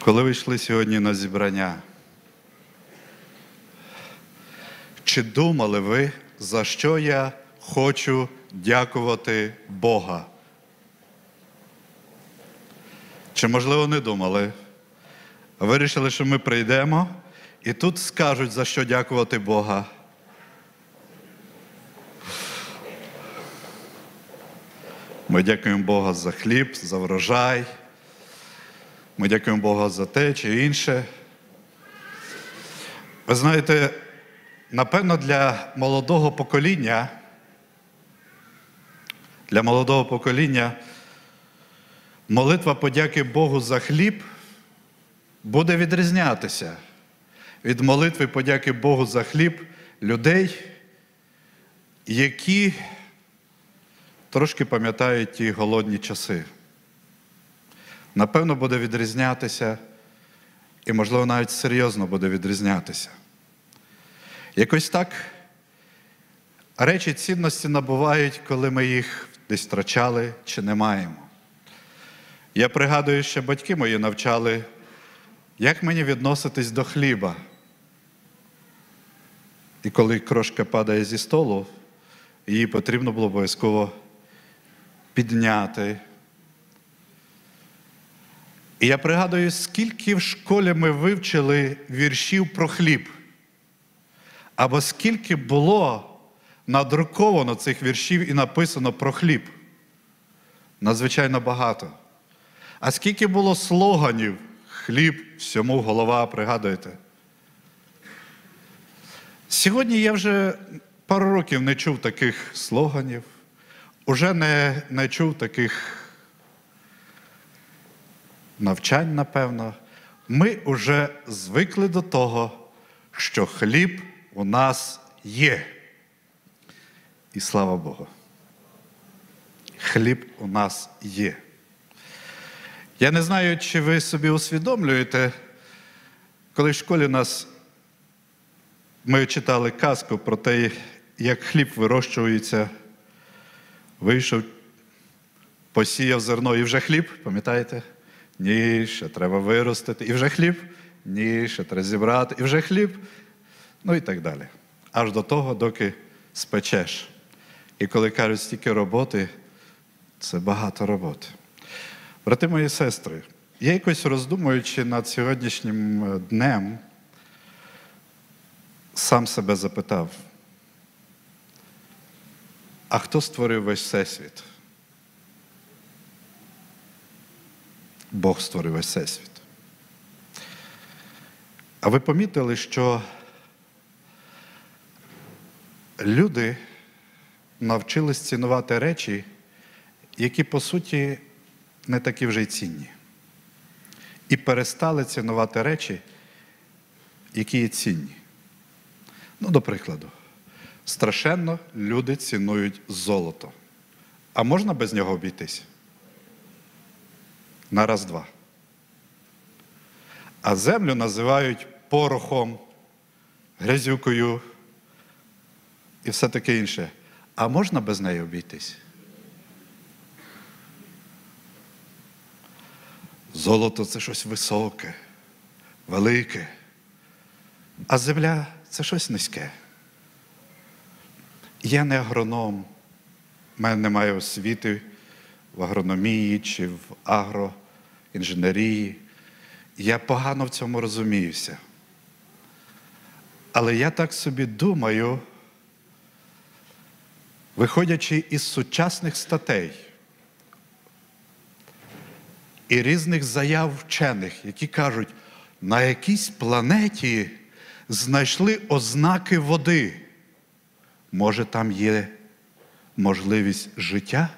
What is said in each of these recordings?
Коли ви йшли сьогодні на зібрання, чи думали ви, за що я хочу дякувати Бога? Чи, можливо, не думали? Вирішили, що ми прийдемо, і тут скажуть, за що дякувати Бога. Ми дякуємо Бога за хліб, за врожай. Ми дякуємо Бога за те чи інше. Ви знаєте, напевно, для молодого покоління, для молодого покоління молитва подяки Богу за хліб буде відрізнятися від молитви подяки Богу за хліб людей, які трошки пам'ятають ті голодні часи. Напевно, буде відрізнятися, і, можливо, навіть серйозно буде відрізнятися. Якось так речі цінності набувають, коли ми їх десь втрачали чи не маємо. Я пригадую, що батьки мої навчали, як мені відноситись до хліба. І коли крошка падає зі столу, її потрібно було обов'язково підняти. І я пригадую, скільки в школі ми вивчили віршів про хліб, або скільки було надруковано цих віршів і написано про хліб. Надзвичайно багато. А скільки було слоганів хліб, всьому голова, пригадуєте? Сьогодні я вже пару років не чув таких слоганів, уже не, не чув таких навчань, напевно. Ми вже звикли до того, що хліб у нас є. І слава Богу. Хліб у нас є. Я не знаю, чи ви собі усвідомлюєте, коли в школі нас ми читали казку про те, як хліб вирощується, вийшов, посіяв зерно і вже хліб, пам'ятаєте? Ні, ще треба виростити. І вже хліб? Ні, ще треба зібрати, і вже хліб. Ну і так далі. Аж до того, доки спечеш. І коли кажуть, стільки роботи, це багато роботи. Брати мої сестри, я якось роздумуючи над сьогоднішнім е, днем, сам себе запитав, а хто створив весь всесвіт? Бог створив весь всесвіт. А ви помітили, що люди навчились цінувати речі, які, по суті, не такі вже й цінні. І перестали цінувати речі, які є цінні. Ну, до прикладу, страшенно люди цінують золото. А можна без нього обійтись? На раз-два. А землю називають порохом, грязюкою і все таке інше. А можна без неї обійтись? Золото це щось високе, велике, а земля це щось низьке. Я не агроном, в мене немає освіти в агрономії чи в агроінженерії. Я погано в цьому розуміюся. Але я так собі думаю, виходячи із сучасних статей і різних заяв вчених, які кажуть, на якійсь планеті знайшли ознаки води. Може, там є можливість життя?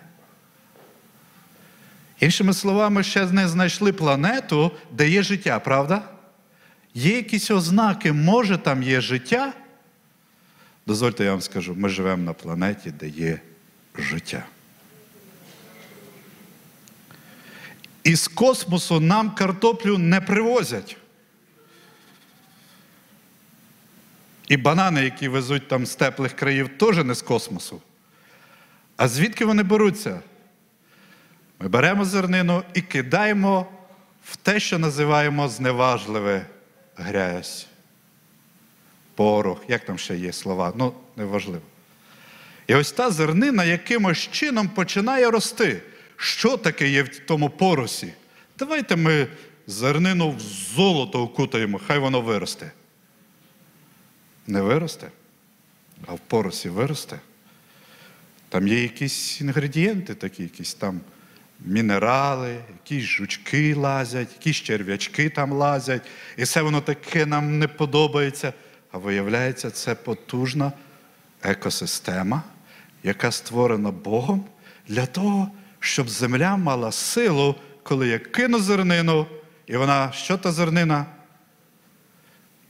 Іншими словами, ще не знайшли планету, де є життя, правда? Є якісь ознаки, може там є життя? Дозвольте, я вам скажу, ми живемо на планеті, де є життя. Із космосу нам картоплю не привозять. І банани, які везуть там з теплих країв, теж не з космосу. А звідки вони беруться? Ми беремо зернину і кидаємо в те, що називаємо зневажливе грязь, порох, як там ще є слова, ну, неважливо. І ось та зернина якимось чином починає рости. Що таке є в тому поросі? Давайте ми зернину в золото укутаємо, хай воно виросте. Не виросте, а в поросі виросте. Там є якісь інгредієнти, такі, якісь там мінерали, якісь жучки лазять, якісь черв'ячки там лазять. І все воно таке нам не подобається. А виявляється, це потужна екосистема, яка створена Богом для того, щоб земля мала силу, коли я кину зернину, і вона, що та зернина?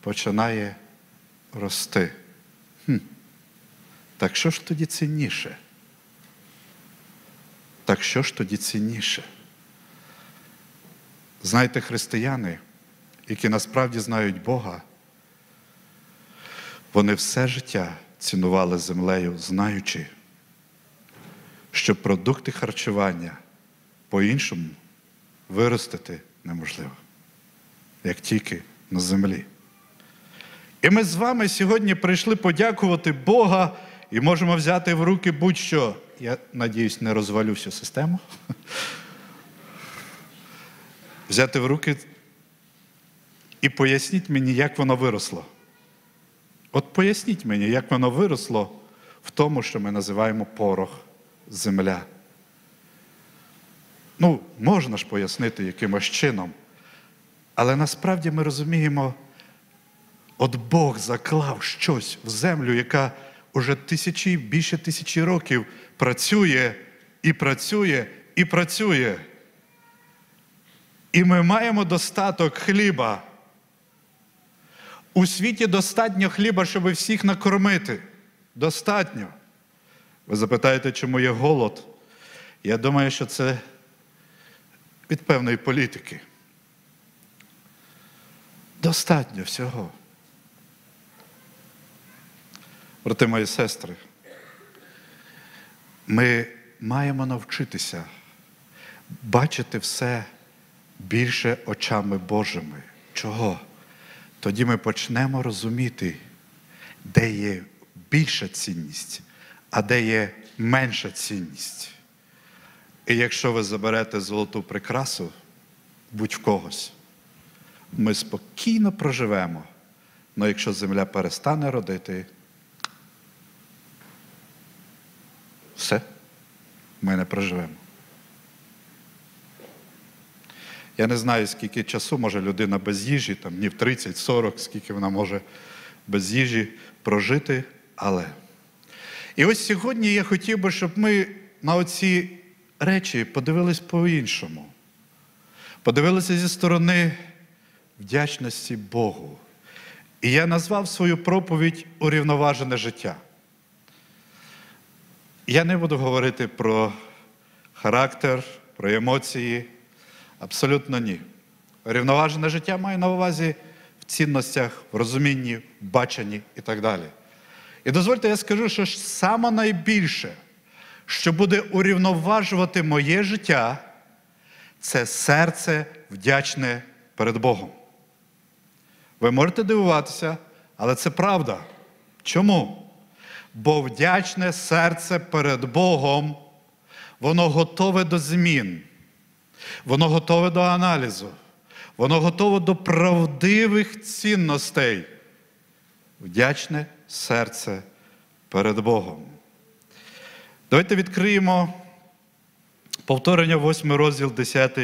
Починає рости. Хм. Так що ж тоді цінніше? Так що ж тоді цінніше? Знаєте, християни, які насправді знають Бога, вони все життя цінували землею, знаючи, що продукти харчування по-іншому виростити неможливо, як тільки на землі. І ми з вами сьогодні прийшли подякувати Бога і можемо взяти в руки будь-що. Я надіюсь, не розвалю всю систему. Взяти в руки і поясніть мені, як воно виросло. От поясніть мені, як воно виросло в тому, що ми називаємо порох, земля. Ну, можна ж пояснити якимось чином, але насправді ми розуміємо, от Бог заклав щось в землю, яка уже тисячі, більше тисячі років працює і працює і працює. І ми маємо достаток хліба. У світі достатньо хліба, щоб всіх накормити. Достатньо. Ви запитаєте, чому є голод? Я думаю, що це від певної політики. Достатньо всього. Брати мої сестри, ми маємо навчитися бачити все більше очами Божими. Чого? Тоді ми почнемо розуміти, де є більша цінність, а де є менша цінність. І якщо ви заберете золоту прикрасу будь в когось, ми спокійно проживемо. Але якщо земля перестане родити, все, ми не проживемо. Я не знаю, скільки часу може людина без їжі, там днів 30-40, скільки вона може без їжі прожити, але. І ось сьогодні я хотів би, щоб ми на оці речі подивились по-іншому. Подивилися зі сторони вдячності Богу. І я назвав свою проповідь Урівноважене життя. Я не буду говорити про характер, про емоції. Абсолютно ні. Рівноважене життя маю на увазі в цінностях, в розумінні, в баченні і так далі. І дозвольте, я скажу, що саме найбільше, що буде урівноважувати моє життя, це серце вдячне перед Богом. Ви можете дивуватися, але це правда. Чому? Бо вдячне серце перед Богом, воно готове до змін. Воно готове до аналізу, воно готове до правдивих цінностей. Вдячне серце перед Богом. Давайте відкриємо повторення 8 розділ 10,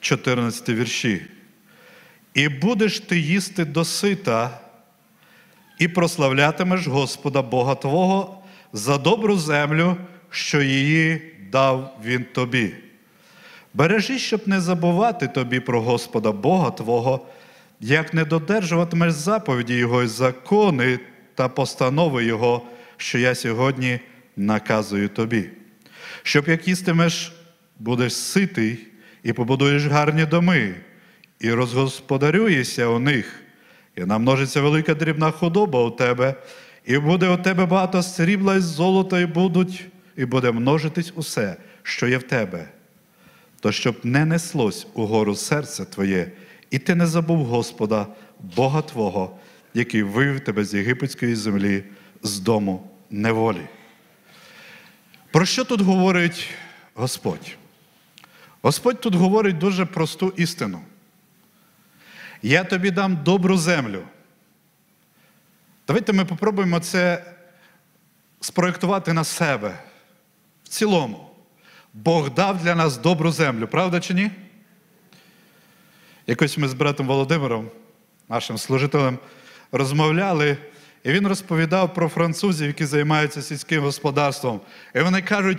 14 вірші. І будеш ти їсти досита, і прославлятимеш Господа Бога Твого за добру землю, що її дав Він тобі. Бережи, щоб не забувати тобі про Господа Бога Твого, як не додержуватимеш заповіді Його і закони та постанови Його, що я сьогодні наказую тобі. Щоб як їстимеш, будеш ситий і побудуєш гарні доми, і розгосподарюєшся у них, і намножиться велика дрібна худоба у тебе, і буде у тебе багато срібла і золота, і будуть, і буде множитись усе, що є в тебе то щоб не неслось угору серце твоє, і ти не забув Господа, Бога Твого, який вивів тебе з єгипетської землі, з дому неволі. Про що тут говорить Господь? Господь тут говорить дуже просту істину. Я тобі дам добру землю. Давайте ми попробуємо це спроєктувати на себе в цілому. Бог дав для нас добру землю, правда чи ні? Якось ми з братом Володимиром, нашим служителем, розмовляли, і він розповідав про французів, які займаються сільським господарством. І вони кажуть,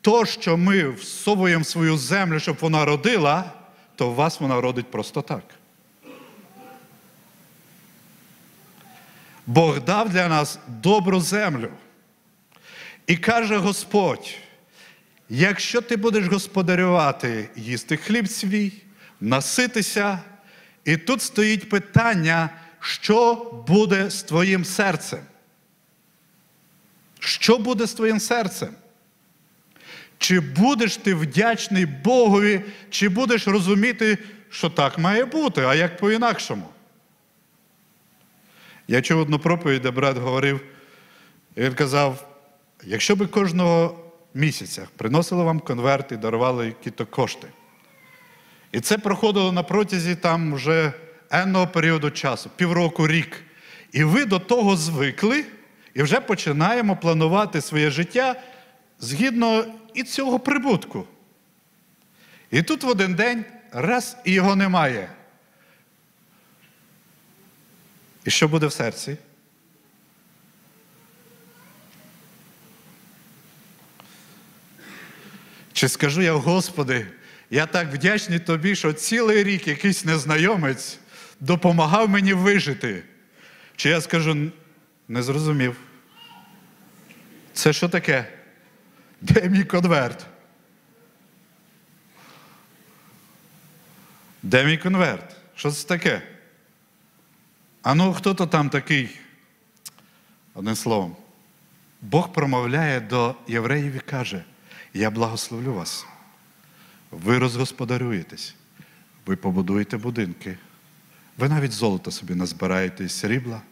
то, що ми всовуємо в свою землю, щоб вона родила, то у вас вона родить просто так. Бог дав для нас добру землю. І каже Господь: якщо ти будеш господарювати, їсти хліб свій, наситися, і тут стоїть питання, що буде з твоїм серцем? Що буде з твоїм серцем? Чи будеш ти вдячний Богові, чи будеш розуміти, що так має бути, а як по-інакшому? Я чув одну проповідь, де брат говорив, і він казав: якщо би кожного місяця приносили вам конверт і дарували якісь кошти, і це проходило на протязі там вже енного періоду часу, півроку, рік, і ви до того звикли, і вже починаємо планувати своє життя згідно і цього прибутку. І тут в один день раз і його немає. І що буде в серці? Чи скажу я, Господи, я так вдячний Тобі, що цілий рік якийсь незнайомець допомагав мені вижити. Чи я скажу, не зрозумів. Це що таке? Де мій конверт? Де мій конверт? Що це таке? А ну, хто то там такий? Одним словом, Бог промовляє до євреїв і каже: Я благословлю вас. Ви розгосподарюєтесь, ви побудуєте будинки, ви навіть золото собі назбираєте із срібла.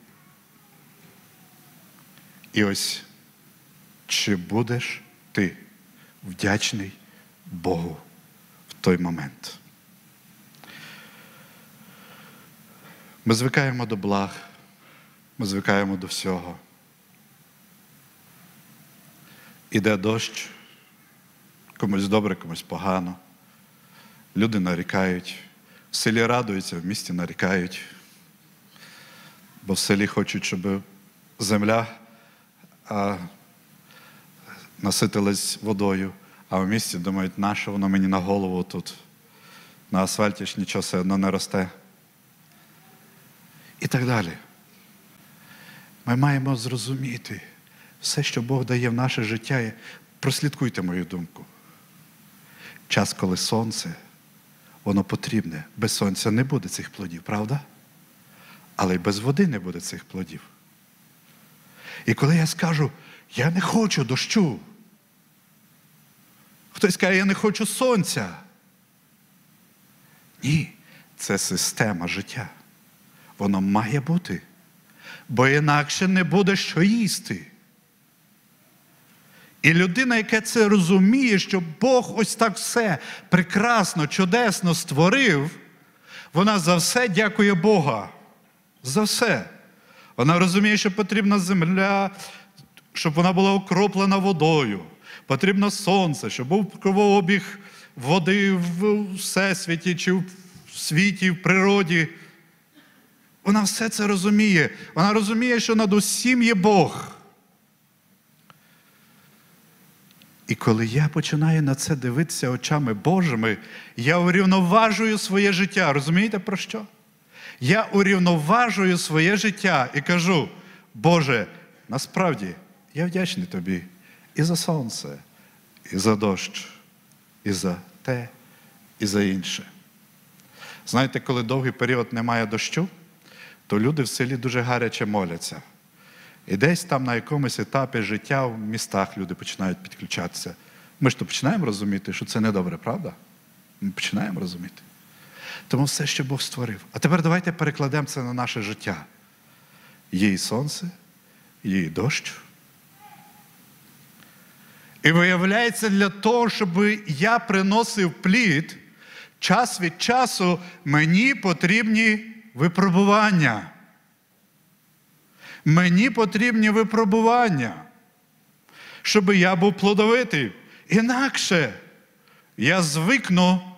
І ось чи будеш ти вдячний Богу в той момент? Ми звикаємо до благ, ми звикаємо до всього. Іде дощ, комусь добре, комусь погано. Люди нарікають, в селі радуються, в місті нарікають, бо в селі хочуть, щоб земля а, наситилась водою, а в місті думають, нащо воно мені на голову тут. На асфальті ж нічого все одно не росте. І так далі. Ми маємо зрозуміти все, що Бог дає в наше життя. Прослідкуйте мою думку. Час, коли сонце, воно потрібне. Без сонця не буде цих плодів, правда? Але й без води не буде цих плодів. І коли я скажу, я не хочу дощу, хтось каже, я не хочу сонця. Ні, це система життя. Воно має бути, бо інакше не буде що їсти. І людина, яка це розуміє, що Бог ось так все прекрасно, чудесно створив, вона за все дякує Бога. За все. Вона розуміє, що потрібна земля, щоб вона була окроплена водою. Потрібно сонце, щоб був кровообіг води в всесвіті чи в світі, в природі. Вона все це розуміє. Вона розуміє, що над усім є Бог. І коли я починаю на це дивитися очами Божими, я урівноважую своє життя. Розумієте про що? Я урівноважую своє життя і кажу, Боже, насправді я вдячний тобі і за сонце, і за дощ, і за те, і за інше. Знаєте, коли довгий період немає дощу, то люди в селі дуже гаряче моляться. І десь там на якомусь етапі життя в містах люди починають підключатися. Ми ж то починаємо розуміти, що це недобре, правда? Ми починаємо розуміти. Тому все, що Бог створив. А тепер давайте перекладемо це на наше життя. Є і сонце, є і дощ. І виявляється, для того, щоб я приносив плід, час від часу мені потрібні випробування. Мені потрібні випробування, щоб я був плодовитий. Інакше я звикну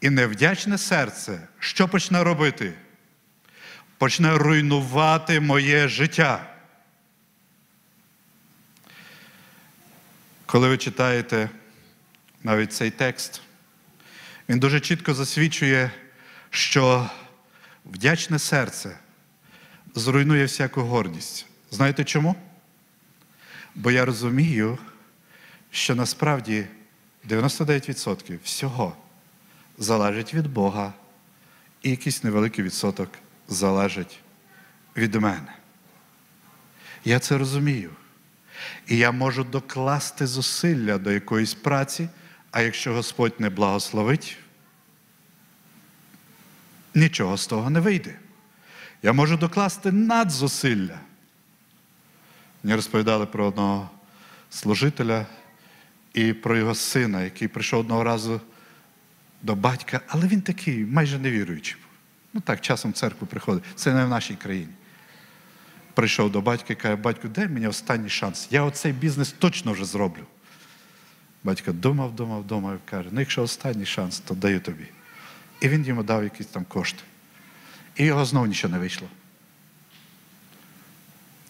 і невдячне серце, що почне робити? Почне руйнувати моє життя. Коли ви читаєте навіть цей текст, він дуже чітко засвідчує, що вдячне серце зруйнує всяку гордість. Знаєте чому? Бо я розумію, що насправді 99% всього залежить від Бога, і якийсь невеликий відсоток залежить від мене. Я це розумію. І я можу докласти зусилля до якоїсь праці, а якщо Господь не благословить, нічого з того не вийде. Я можу докласти надзусилля. Мені розповідали про одного служителя і про його сина, який прийшов одного разу до батька, але він такий, майже невіруючий. Ну так, часом в церкву приходить. Це не в нашій країні. Прийшов до батька і каже, батько, дай мені останній шанс. Я оцей бізнес точно вже зроблю. Батько думав, думав, думав каже, ну якщо останній шанс, то даю тобі. І він йому дав якісь там кошти. І його знову нічого не вийшло.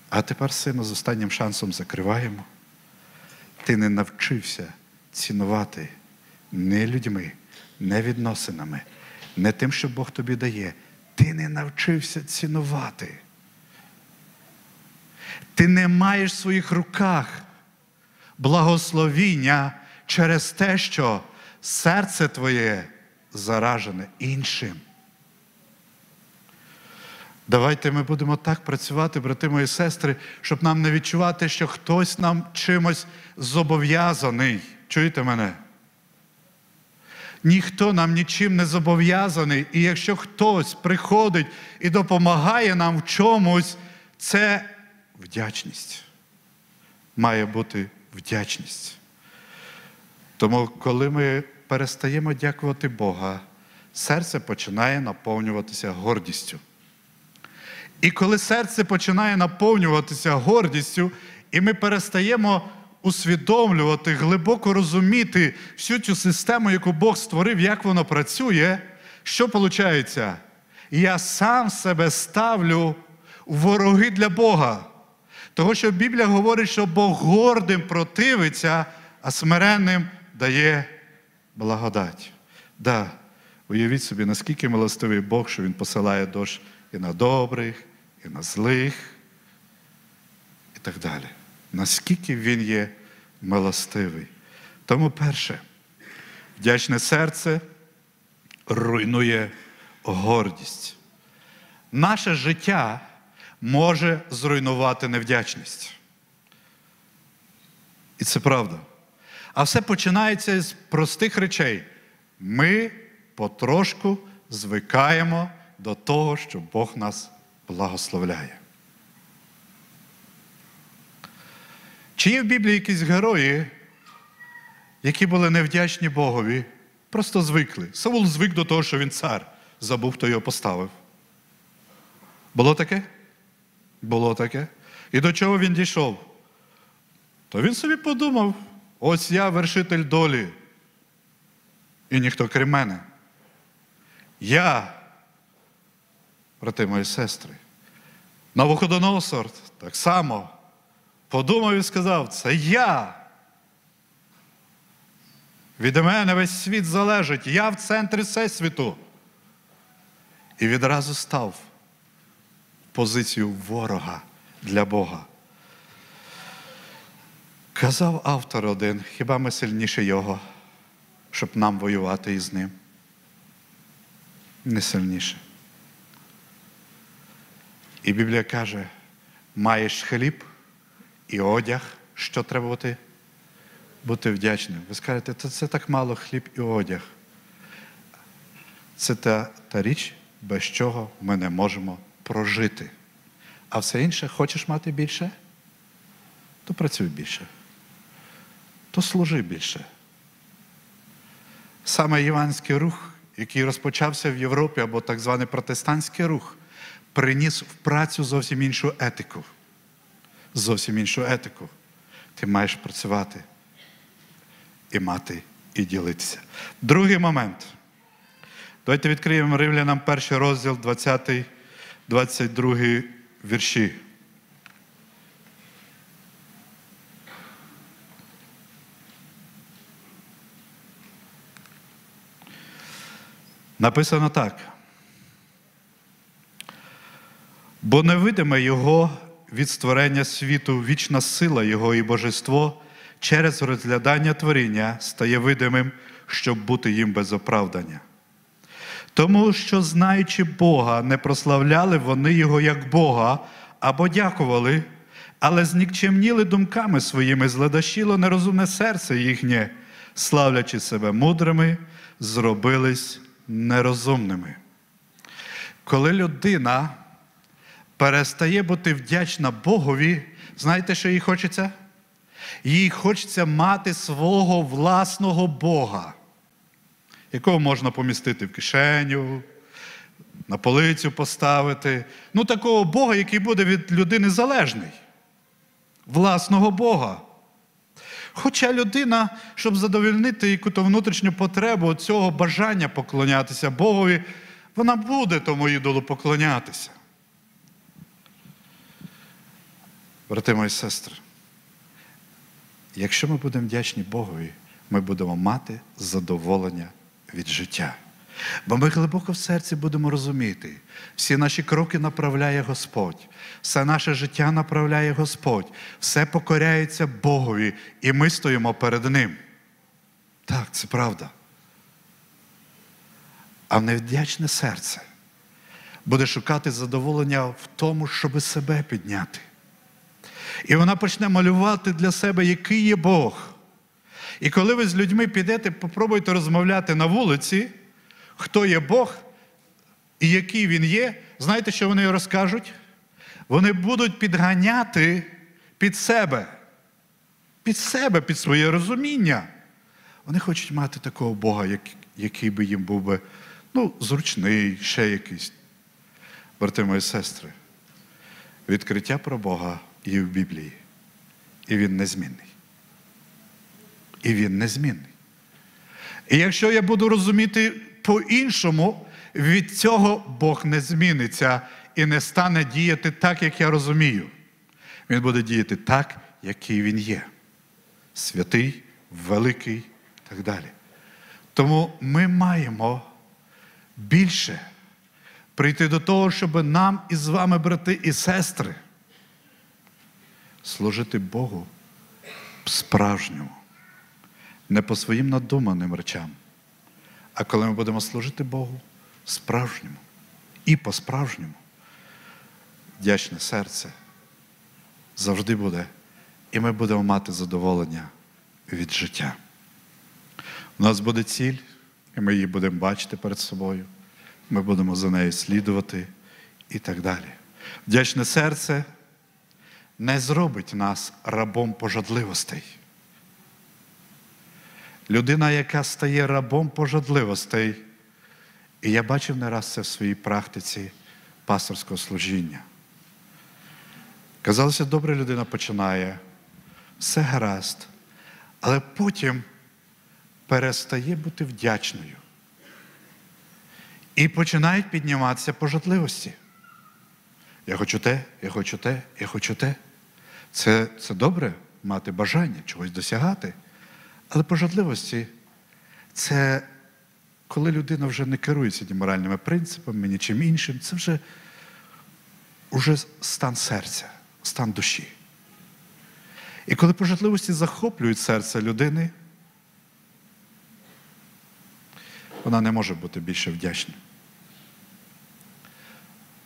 А тепер сина з останнім шансом закриваємо. Ти не навчився цінувати не людьми, не відносинами, не тим, що Бог тобі дає. Ти не навчився цінувати. Ти не маєш в своїх руках благословіння через те, що серце твоє заражене іншим. Давайте ми будемо так працювати, брати мої сестри, щоб нам не відчувати, що хтось нам чимось зобов'язаний. Чуєте мене? Ніхто нам нічим не зобов'язаний. І якщо хтось приходить і допомагає нам в чомусь, це вдячність. Має бути вдячність. Тому, коли ми перестаємо дякувати Бога, серце починає наповнюватися гордістю. І коли серце починає наповнюватися гордістю, і ми перестаємо усвідомлювати, глибоко розуміти всю цю систему, яку Бог створив, як воно працює, що виходить? Я сам себе ставлю в вороги для Бога. Того, що Біблія говорить, що Бог гордим противиться, а смиренним дає благодать. Да, Уявіть собі, наскільки милостивий Бог, що Він посилає дощ і на добрих, і на злих, і так далі. Наскільки Він є милостивий. Тому перше, вдячне серце руйнує гордість. Наше життя може зруйнувати невдячність. І це правда. А все починається з простих речей. Ми потрошку звикаємо до того, що Бог нас благословляє. Чи є в Біблії якісь герої, які були невдячні Богові, просто звикли. Саул звик до того, що він цар, забув, хто його поставив. Було таке? Було таке. І до чого він дійшов? То він собі подумав: ось я вершитель долі. І ніхто крім мене. Я, брати мої сестри, Навуходоносор так само подумав і сказав, це я. Від мене весь світ залежить, я в центрі всесвіту. І відразу став позицію ворога для Бога. Казав автор один, хіба ми сильніше його, щоб нам воювати із ним? Не сильніше. І Біблія каже: маєш хліб і одяг, що треба бути? бути вдячним. Ви скажете, це, це так мало хліб і одяг. Це та, та річ, без чого ми не можемо прожити. А все інше, хочеш мати більше, то працюй більше, то служи більше. Саме іванський рух, який розпочався в Європі, або так званий протестантський рух, приніс в працю зовсім іншу етику. Зовсім іншу етику. Ти маєш працювати і мати, і ділитися. Другий момент. Давайте відкриємо Римлянам перший розділ, 20, 22 вірші. Написано так. Бо невидиме Його від створення світу, вічна сила Його і божество через розглядання творіння стає видимим, щоб бути їм без оправдання. Тому що, знаючи Бога, не прославляли вони Його як Бога або дякували, але знікчемніли думками своїми, зледащило нерозумне серце їхнє, славлячи себе мудрими, зробились нерозумними. Коли людина перестає бути вдячна Богові, знаєте, що їй хочеться? Їй хочеться мати свого власного Бога, якого можна помістити в кишеню, на полицю поставити. Ну, такого Бога, який буде від людини залежний. Власного Бога. Хоча людина, щоб задовільнити яку-то внутрішню потребу цього бажання поклонятися Богові, вона буде тому ідолу поклонятися. Брати мої сестри, якщо ми будемо вдячні Богові, ми будемо мати задоволення від життя. Бо ми глибоко в серці будемо розуміти, всі наші кроки направляє Господь, все наше життя направляє Господь, все покоряється Богові, і ми стоїмо перед Ним. Так, це правда. А невдячне серце буде шукати задоволення в тому, щоби себе підняти. І вона почне малювати для себе, який є Бог. І коли ви з людьми підете, попробуйте розмовляти на вулиці, хто є Бог і який Він є, знаєте, що вони розкажуть? Вони будуть підганяти під себе, під себе, під своє розуміння. Вони хочуть мати такого Бога, який би їм був би ну, зручний, ще якийсь. Брати мої сестри, відкриття про Бога є в Біблії. І він незмінний. І він незмінний. І якщо я буду розуміти по-іншому, від цього Бог не зміниться і не стане діяти так, як я розумію. Він буде діяти так, який він є. Святий, великий і так далі. Тому ми маємо більше прийти до того, щоб нам із вами, брати і сестри, служити Богу справжньому, не по своїм надуманим речам, а коли ми будемо служити Богу справжньому і по-справжньому, вдячне серце завжди буде, і ми будемо мати задоволення від життя. У нас буде ціль, і ми її будемо бачити перед собою, ми будемо за нею слідувати і так далі. Вдячне серце не зробить нас рабом пожадливостей. Людина, яка стає рабом пожадливостей, і я бачив не раз це в своїй практиці пасторського служіння. Казалося, добра людина починає, все гаразд, але потім перестає бути вдячною. І починають підніматися пожадливості. Я хочу те, я хочу те, я хочу те. Це, Це добре мати бажання чогось досягати. Але пожадливості це коли людина вже не керується ні моральними принципами, нічим іншим, це вже, вже стан серця, стан душі. І коли пожадливості захоплюють серце людини, вона не може бути більше вдячною.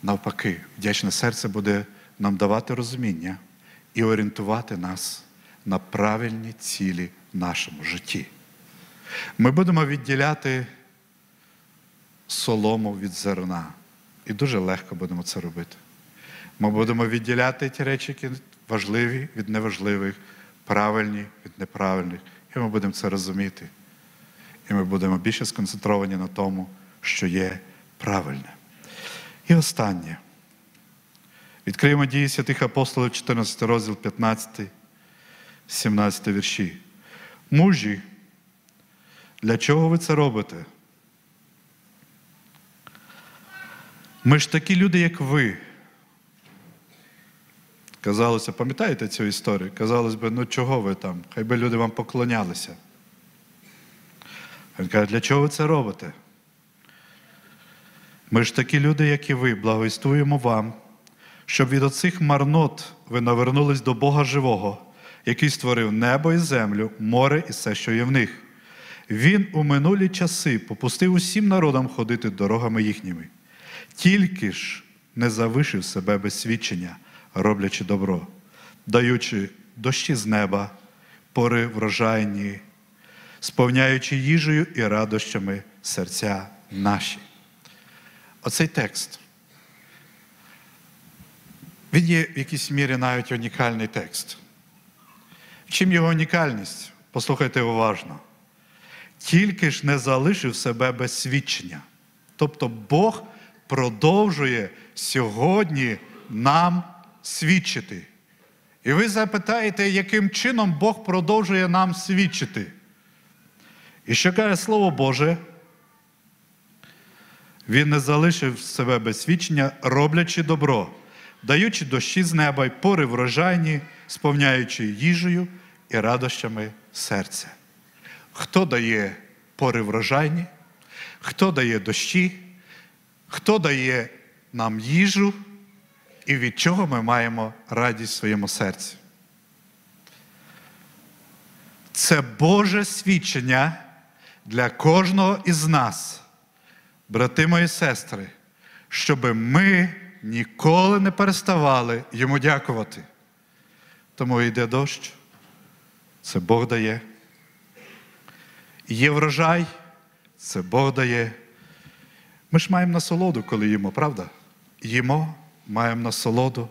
Навпаки, вдячне серце буде нам давати розуміння і орієнтувати нас на правильні цілі в нашому житті. Ми будемо відділяти солому від зерна. І дуже легко будемо це робити. Ми будемо відділяти ті речі, які важливі від неважливих, правильні від неправильних. І ми будемо це розуміти. І ми будемо більше сконцентровані на тому, що є правильне. І останнє. Відкриємо дії святих апостолів, 14 розділ, 15, 17 вірші. Мужі, для чого ви це робите? Ми ж такі люди, як ви. Казалося, пам'ятаєте цю історію? Казалось би, ну чого ви там? Хай би люди вам поклонялися. Він каже, для чого ви це робите? Ми ж такі люди, як і ви, благовістуємо вам, щоб від оцих марнот ви навернулись до Бога живого, який створив небо і землю, море і все, що є в них. Він у минулі часи попустив усім народам ходити дорогами їхніми, тільки ж не завишив себе без свідчення, роблячи добро, даючи дощі з неба, пори врожайні, сповняючи їжею і радощами серця наші. Оцей текст. Він є в якійсь мірі навіть унікальний текст. Чим його унікальність? Послухайте уважно. Тільки ж не залишив себе без свідчення. Тобто Бог продовжує сьогодні нам свідчити. І ви запитаєте, яким чином Бог продовжує нам свідчити? І що каже Слово Боже? Він не залишив себе без свідчення, роблячи добро, даючи дощі з неба й пори врожайні, сповняючи їжею і радощами серця. Хто дає пори врожайні, хто дає дощі, хто дає нам їжу, і від чого ми маємо радість в своєму серці? Це Боже свідчення для кожного із нас, брати мої сестри, щоб ми ніколи не переставали йому дякувати. Тому йде дощ, це Бог дає. Є врожай, це Бог дає. Ми ж маємо насолоду, коли їмо, правда? Їмо, маємо насолоду,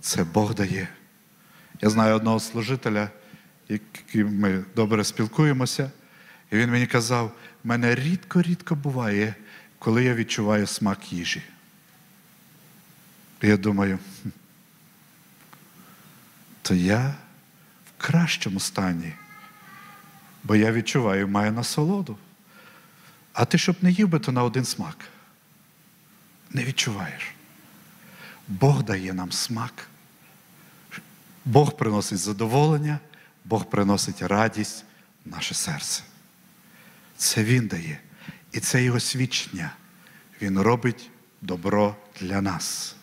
це Бог дає. Я знаю одного служителя, яким ми добре спілкуємося, і він мені казав: мене рідко-рідко буває, коли я відчуваю смак їжі. І я думаю, то я кращому стані, бо я відчуваю, маю насолоду. А ти, щоб не їв би, то на один смак. Не відчуваєш. Бог дає нам смак. Бог приносить задоволення, Бог приносить радість в наше серце. Це Він дає. І це Його свідчення. Він робить добро для нас.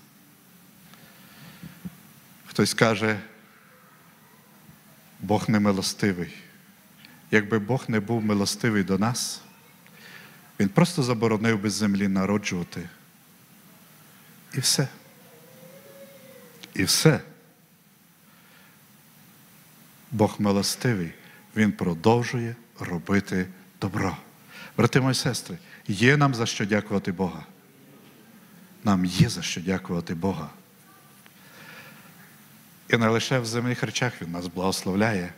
Хтось каже, Бог не милостивий. Якби Бог не був милостивий до нас, Він просто заборонив би землі народжувати. І все. І все. Бог милостивий, Він продовжує робити добро. Брати мої сестри, є нам за що дякувати Бога. Нам є за що дякувати Бога. І не лише в земних речах Він нас благословляє,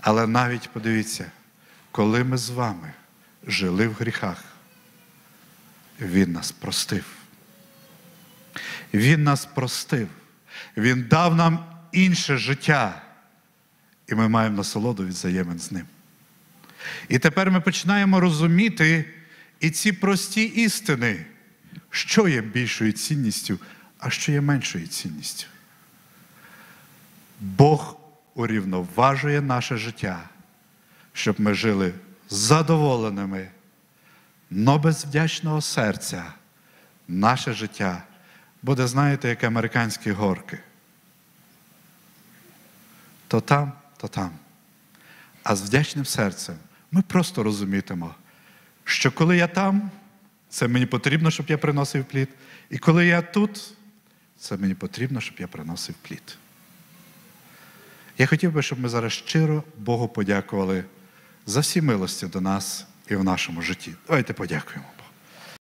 але навіть подивіться, коли ми з вами жили в гріхах, Він нас простив. Він нас простив. Він дав нам інше життя, і ми маємо насолоду від взаємин з ним. І тепер ми починаємо розуміти і ці прості істини, що є більшою цінністю, а що є меншою цінністю. Бог урівноважує наше життя, щоб ми жили задоволеними, но без вдячного серця наше життя буде, знаєте, як американські горки. То там, то там. А з вдячним серцем ми просто розумітимо, що коли я там, це мені потрібно, щоб я приносив плід. І коли я тут, це мені потрібно, щоб я приносив плід. Я хотів би, щоб ми зараз щиро Богу подякували за всі милості до нас і в нашому житті. Давайте подякуємо.